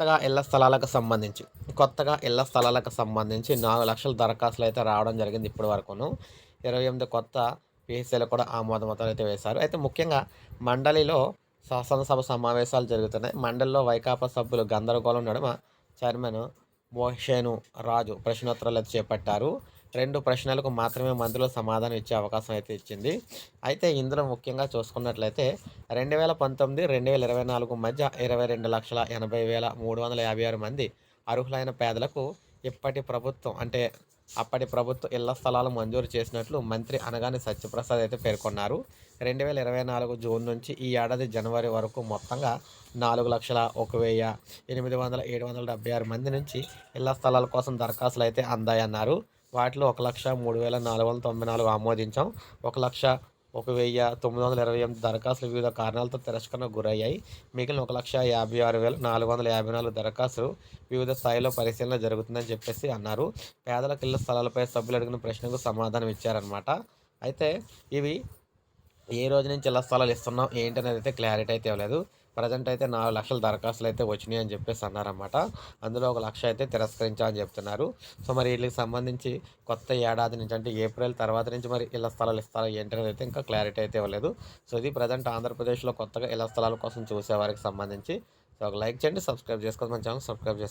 కొత్తగా ఇళ్ళ స్థలాలకు సంబంధించి కొత్తగా ఇళ్ళ స్థలాలకు సంబంధించి నాలుగు లక్షల దరఖాస్తులు అయితే రావడం జరిగింది ఇప్పటి వరకును. ఇరవై ఎనిమిది కొత్త పిహెచ్సీలు కూడా ఆమోద మొత్తాలు అయితే వేశారు. అయితే ముఖ్యంగా మండలిలో శాసనసభ సమావేశాలు జరుగుతున్నాయి. మండలిలో వైకాపా సభ్యులు గందరగోళం నడుమ చైర్మన్ మోషేను రాజు ప్రశ్నోత్తరాలు అయితే చేపట్టారు. రెండు ప్రశ్నలకు మాత్రమే మంత్రిలో సమాధానం ఇచ్చే అవకాశం అయితే ఇచ్చింది. అయితే ఇందులో ముఖ్యంగా చూసుకున్నట్లయితే రెండు వేల పంతొమ్మిది రెండు వేల ఇరవై నాలుగు మధ్య ఇరవై రెండు లక్షల ఎనభై వేల మూడు వందల యాభై ఆరు మంది అర్హులైన పేదలకు ఇప్పటి ప్రభుత్వం అంటే అప్పటి ప్రభుత్వ ఇళ్ళ స్థలాలు మంజూరు చేసినట్లు మంత్రి అనగాని సత్యప్రసాద్ అయితే పేర్కొన్నారు. రెండు వేల ఇరవై నాలుగు జూన్ నుంచి ఈ ఏడాది జనవరి వరకు మొత్తంగా నాలుగు లక్షల ఒక వెయ్యి ఎనిమిది వందల ఏడు వందల డెబ్బై ఆరు మంది నుంచి ఇళ్ళ స్థలాల కోసం దరఖాస్తులు అయితే అందాయన్నారు. వాటిలో ఒక లక్ష మూడు వేల నాలుగు వందల తొంభై నాలుగు ఆమోదించాం. ఒక లక్ష ఒక వెయ్యి తొమ్మిది వందల ఇరవై ఎనిమిది దరఖాస్తులు వివిధ కారణాలతో తిరస్కరణకు గురయ్యాయి. మిగిలిన ఒక లక్ష యాభై ఆరు వేల నాలుగు వందల యాభై నాలుగు దరఖాస్తులు వివిధ స్థాయిలో పరిశీలన జరుగుతుందని చెప్పేసి అన్నారు. పేదలకు ఇళ్ళ స్థలాలపై సభ్యులు అడిగిన ప్రశ్నకు సమాధానం ఇచ్చారనమాట అయితే ఇవి ఏ రోజు నుంచి ఇళ్ళ స్థలాలు ఇస్తున్నాం ఏంటనేది అయితే క్లారిటీ అయితే ఇవ్వలేదు. ప్రజెంట్ అయితే నాలుగు లక్షల దరఖాస్తులు అయితే వచ్చినాయి అని చెప్పేసి అన్నారన్నమాట. అందులో ఒక లక్ష అయితే తిరస్కరించామని చెప్తున్నారు. సో మరి వీళ్ళకి సంబంధించి కొత్త ఏడాది నుంచి అంటే ఏప్రిల్ తర్వాత నుంచి మరి ఇళ్ళ స్థలాలు ఇస్తారా ఏంటనేది అయితే ఇంకా క్లారిటీ అయితే ఇవ్వలేదు. సో ఇది ప్రజెంట్ ఆంధ్రప్రదేశ్లో కొత్తగా ఇళ్ళ స్థలాల కోసం చూసేవారికి సంబంధించి. సో ఒక లైక్ చేయండి సబ్స్క్రైబ్ చేసుకోవాలి మన ఛానల్ సబ్స్క్రైబ్ చేసుకోండి